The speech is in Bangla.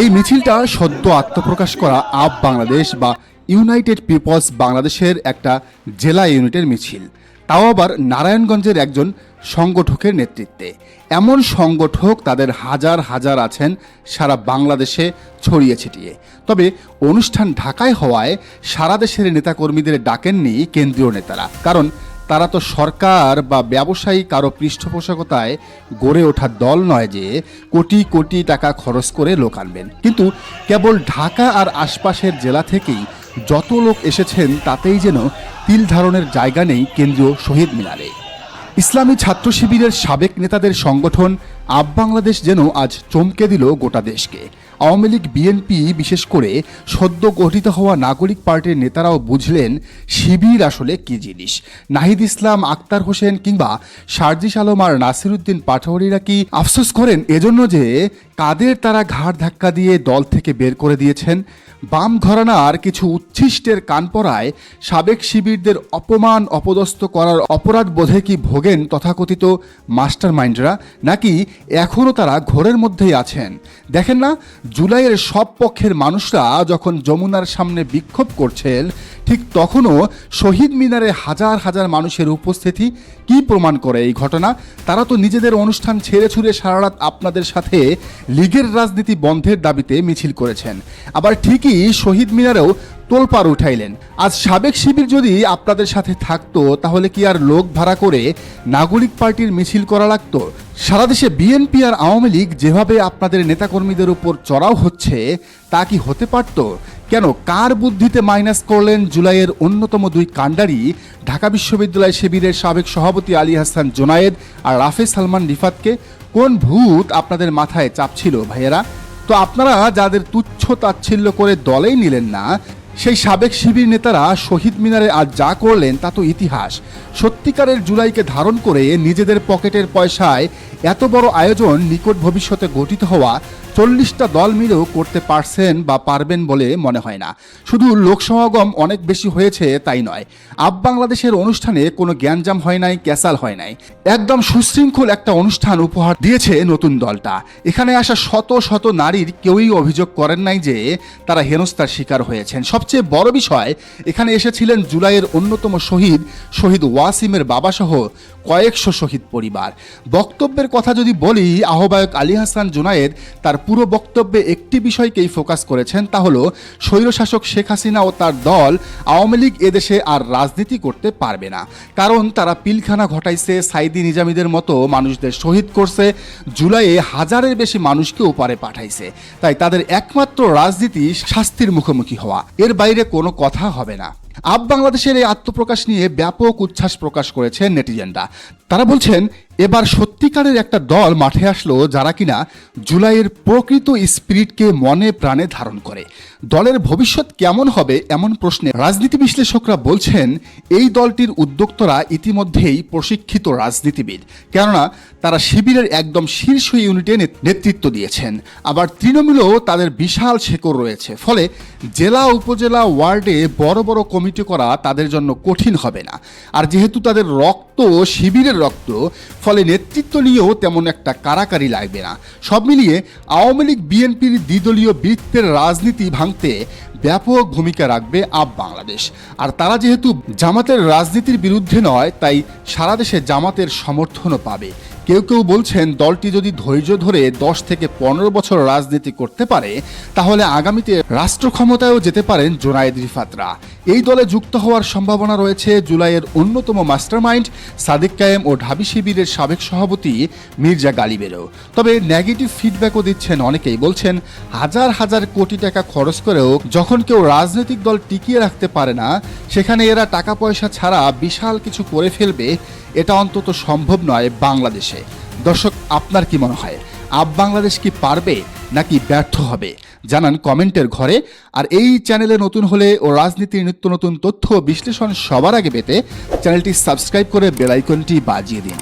এই মিছিলটা সদ্য আত্মপ্রকাশ করা আপ বাংলাদেশ বা ইউনাইটেড পিপলস বাংলাদেশের একটা জেলা ইউনিটের মিছিল। তাও আবার নারায়ণগঞ্জের একজন সংগঠকের নেতৃত্বে। এমন সংগঠক তাদের হাজার হাজার আছেন সারা বাংলাদেশে ছড়িয়ে ছিটিয়ে। তবে অনুষ্ঠান ঢাকায় হওয়ায় সারা দেশের নেতাকর্মীদের ডাকেননি কেন্দ্রীয় নেতারা। কারণ তারা তো সরকার বা ব্যবসায়ী কারও পৃষ্ঠপোষকতায় গড়ে ওঠা দল নয় যে কোটি কোটি টাকা খরচ করে লোক আনবেন। কিন্তু কেবল ঢাকা আর আশপাশের জেলা থেকেই যত লোক এসেছেন তাতেই যেন তিল ধারণের জায়গা নেই কেন্দ্রীয় শহীদ মিনারে। ইসলামী ছাত্র শিবিরের সাবেক নেতাদের সংগঠন আপ বাংলাদেশ যেন আজ চমকে দিল গোটা দেশকে। আওয়ামী লীগ বিএনপি বিশেষ করে সদ্য গঠিত হওয়া নাগরিক পার্টির নেতারাও বুঝলেন শিবির আসলে কি জিনিস। নাহিদ ইসলাম, আক্তার হোসেন কিংবা সার্জিস আলম আর নাসিরুদ্দিন পাঠাওয়ারিরা কি আফসোস করেন এজন্য যে কাদের তারা ঘাড় ধাক্কা দিয়ে দল থেকে বের করে দিয়েছেন? বাম ঘরানার কিছু উচ্ছিষ্টের কান পড়ায় সাবেক শিবিরদের অপমান অপদস্থ করার অপরাধ বোধে কি ভোগেন তথাকথিত মাস্টার মাইন্ডরা নাকি এখনও তারা ঘোরের মধ্যেই আছেন? দেখেন না, জুলাইয়ের সব পক্ষের মানুষরা যখন যমুনার সামনে বিক্ষোভ করছেন, ঠিক তখনও শহীদ মিনারে হাজার হাজার মানুষের উপস্থিতি কি প্রমাণ করে এই ঘটনা? তারা তো নিজেদের অনুষ্ঠান ছেড়ে ছুড়ে সারা রাত আপনাদের সাথে লীগের রাজনীতি বন্ধের দাবিতে মিছিল করেছেন। আবার ঠিকই শহীদ মিনারেও তোলপাড় উঠাইলেন। আজ সাবেক শিবির যদি আপনাদের সাথে থাকতো, তাহলে কি আর লোক ভাড়া করে নাগরিক পার্টির মিছিল করা লাগতো? সারা দেশে বিএনপি আর আওয়ামী লীগ যেভাবে আপনাদের নেতাকর্মীদের উপর চড়াও হচ্ছে, তা কি হতে পারত? কেন কার বুদ্ধিতে মাইনাস করলেন জুলাইয়ের অন্যতম দুই কাণ্ডারি ঢাকা বিশ্ববিদ্যালয় শিবিরের সাবেক সভাপতি আলী হাসান জোনায়েদ আর রাফে সালমান রিফাতকে? কোন ভূত আপনাদের মাথায় চাপছিল, ভাইয়েরা? তো আপনারা যাদের তুচ্ছ তাচ্ছিল্য করে দলেই নিলেন না, সেই সাবেক শিবির নেতারা শহীদ মিনারে আজ যা করলেন তা তো ইতিহাস। সত্যিকারের জুলাইকে ধারণ করে নিজেদের পকেটের পয়সায় এত বড় আয়োজন নিকট ভবিষ্যতে গঠিত হওয়া চল্লিশটা দল মিলেও করতে পারছেন বা পারবেন বলে মনে হয় না। শুধু লোকসমাগম অনেক বেশি হয়েছে তাই নয়। আপ বাংলাদেশের অনুষ্ঠানে কোনো জ্ঞানজাম হয় নাই, ক্যাসাল হয় নাই। একদম সুশৃঙ্খল একটা অনুষ্ঠান উপহার দিয়েছে নতুন দলটা। এখানে আসা শত শত নারীর কেউই অভিযোগ করেন নাই যে তারা হেনস্থার শিকার হয়েছেন। সবচেয়ে বড় বিষয়, এখানে এসেছিলেন জুলাইয়ের অন্যতম শহীদ শহীদ ওয়াসিমের বাবাসহ কয়েকশো শহীদ পরিবার। বক্তব্যের কথা যদি বলি, আহ্বায়ক আলী হাসান জুনায়েদ তার পুরো বক্তব্যে একটি বিষয়কেই ফোকাস করেছেন তা হলো, স্বৈরশাসক শেখ হাসিনা ও তার দল আওয়ামী লীগ এদেশে আর রাজনীতি করতে পারবে না। কারণ তারা পিলখানা ঘটাইছে, সাইদি নিজামীদের মতো মানুষদের শহীদ করছে, জুলাইয়ে হাজারের বেশি মানুষকে ওপারে পাঠাইছে। তাই তাদের একমাত্র রাজনীতি শাস্তির মুখোমুখি হওয়া। এর বাইরে কোনো কথা হবে না। আপ বাংলাদেশের এই আত্মপ্রকাশ নিয়ে ব্যাপক উচ্ছ্বাস প্রকাশ করেছেন নেটিজেনরা। তারা বলছেন, এবার সত্যিকারের একটা দল মাঠে আসলো যারা কিনা জুলাইয়ের প্রকৃত স্পিরিটকে মনে প্রাণে ধারণ করে। দলের ভবিষ্যৎ কেমন হবে এমন প্রশ্নে রাজনীতি বিশ্লেষকরা বলছেন, এই দলটির উদ্যোক্তরা ইতিমধ্যেই প্রশিক্ষিত রাজনীতিবিদ। কেননা, তারা শিবিরের একদম শীর্ষ ইউনিটে নেতৃত্ব দিয়েছেন। আবার তৃণমূলেও তাদের বিশাল শেকড় রয়েছে। ফলে জেলা উপজেলা ওয়ার্ডে বড় বড় কমিটি করা তাদের জন্য কঠিন হবে না। আর যেহেতু তাদের রক্ত, শিবিরের রক্ত, ফলে নেতৃত্ব নিয়েও তেমন একটা কারাকারি লাগবে না। সব মিলিয়ে আওয়ামী লীগ, বিএনপির দ্বিদলীয় বৃত্তের রাজনীতি ভাঙতে ব্যাপক ভূমিকা রাখবে আপ বাংলাদেশ। আর তারা যেহেতু জামাতের রাজনীতির বিরুদ্ধে নয়, তাই সারা দেশে জামাতের সমর্থনও পাবে। কেউ কেউ বলছেন দলটি যদি ধৈর্য ধরে দশ থেকে পনেরো বছর রাজনীতি করতে পারে, তাহলে আগামীতে রাষ্ট্র ক্ষমতায়ও যেতে পারেন জোনায়েদ রিফাতরা। এই দলে যুক্ত হওয়ার সম্ভাবনা রয়েছে জুলাইয়ের অন্যতম মাস্টারমাইন্ড সাদিক কায়েম ও ঢাবি শিবিরের সাবেক সভাপতি মির্জা গালিবেরও। তবে নেগেটিভ ফিডব্যাকও দিচ্ছেন অনেকেই, বলছেন হাজার হাজার কোটি টাকা খরচ করেও যখন কেউ রাজনৈতিক দল টিকিয়ে রাখতে পারে না, সেখানে এরা টাকা পয়সা ছাড়া বিশাল কিছু করে ফেলবে, এটা অন্তত সম্ভব নয় বাংলাদেশে। দর্শক, আপনার কি মনে হয়, আপ বাংলাদেশ কি পারবে নাকি ব্যর্থ হবে? জানান কমেন্টের ঘরে। আর এই চ্যানেলে নতুন হলে ও রাজনীতির নিত্য নতুন তথ্য বিশ্লেষণ সবার আগে পেতে চ্যানেলটি সাবস্ক্রাইব করে বেলাইকনটি বাজিয়ে দিন।